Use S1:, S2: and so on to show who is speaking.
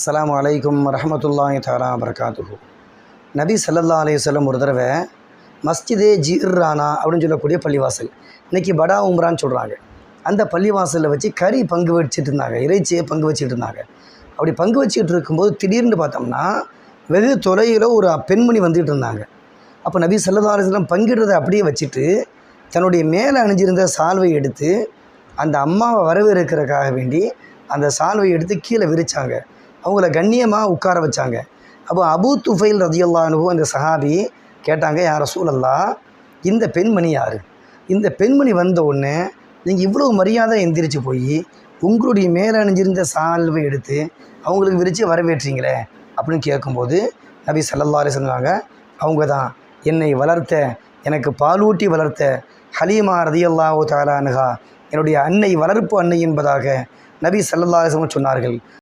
S1: அஸ்லாம் வலைக்கம் ரஹமத்துல்லாஹி தாலா வரகாத்துஹு நபி சல்லல்லா அலையம் ஒரு தடவை மஸ்ஜிதே ஜீர்ரானா அப்படின்னு சொல்லக்கூடிய பள்ளிவாசல். இன்றைக்கி படா உம்ரான்னு சொல்கிறாங்க அந்த பள்ளிவாசலில் வச்சு கறி பங்கு வச்சுட்டு இருந்தாங்க. இறைச்சியை பங்கு வச்சுட்டு இருந்தாங்க. அப்படி பங்கு வச்சுக்கிட்டு இருக்கும்போது திடீர்னு பார்த்தோம்னா வெகு தொலைவில் ஒரு பெண்மணி வந்துகிட்டு இருந்தாங்க. அப்போ நபி சல்லல்லா அலிஸ்லாம் பங்கிடுறதை அப்படியே வச்சுட்டு தன்னுடைய மேலே அணிஞ்சிருந்த சால்வை எடுத்து அந்த அம்மாவை வரவேற்கிறதுக்காக வேண்டி அந்த சால்வை எடுத்து கீழே விரிச்சாங்க. அவங்கள கண்ணியமாக உட்கார வச்சாங்க. அப்போ அபூ துஃபைல் ரதியுல்லானு அந்த சஹாபி கேட்டாங்க யார் ரசூலல்லா இந்த பெண்மணி யார்? இந்த பெண்மணி வந்த உடனே நீங்கள் இவ்வளோ மரியாதை எந்திரிச்சு போய் உங்களுடைய மேலே அணிஞ்சிருந்த சால்வை எடுத்து அவங்களுக்கு விரித்து வரவேற்றீங்களே? அப்படின்னு கேட்கும்போது நபி சல்லல்லா சொன்னாங்க அவங்க தான் என்னை வளர்த்த எனக்கு பாலூட்டி வளர்த்த ஹலீமா ரதியல்லாஹு தாலானுகா என்னுடைய அன்னை வளர்ப்பு அன்னை என்பதாக நபி சல்லல்லா சொன்னார்கள்.